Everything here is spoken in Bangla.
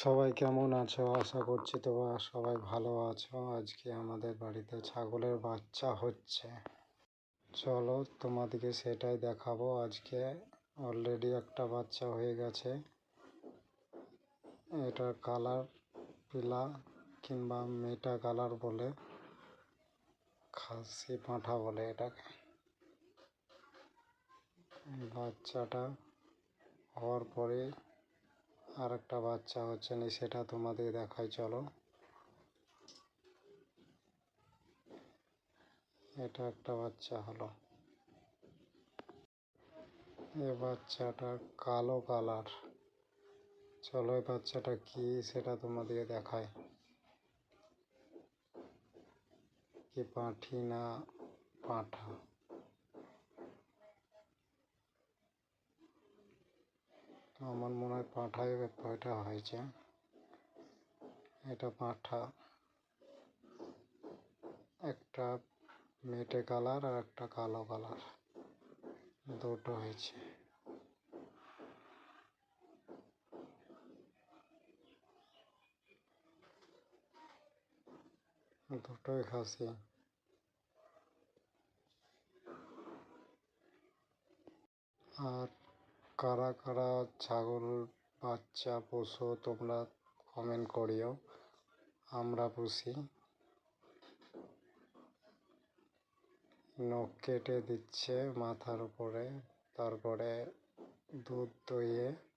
সবাই কেমন আছো? আশা করছি তোমরা সবাই ভালো আছো। আজকে আমাদের বাড়িতে ছাগলের বাচ্চা হচ্ছে। চলো তোমাদেরকে সেটাই দেখাবো। আজকে অলরেডি একটা বাচ্চা হয়ে গেছে। এটার কালার পিলা কিংবা মেটা কালার বলে, খাসি পাঁঠা বলে এটাকে। বাচ্চাটা হওয়ার পরে আর একটা বাচ্চা হচ্ছে না, সেটা তোমাদের দেখাই, চলো। এটা একটা বাচ্চা হলো। এ বাচ্চাটা কালো কালার। চলো এই বাচ্চাটা কি সেটা তোমাদের দেখায় কি পাঁঠি না পাঁঠা? আমার মনে হয় পাঁঠায় এটা হয়েছে। এটা পাঁঠা। একটা মেটে কালার আর একটা কালো কালার। দুটো হয়েছে। দুটোই খাসি। আর কারা কারা ছাগল, বাচ্চা, পশু তোমরা কমেন্ট করিও। আমরা পুষি। নখ কেটে দিচ্ছে মাথার উপরে, তারপরে দুধ দইয়ে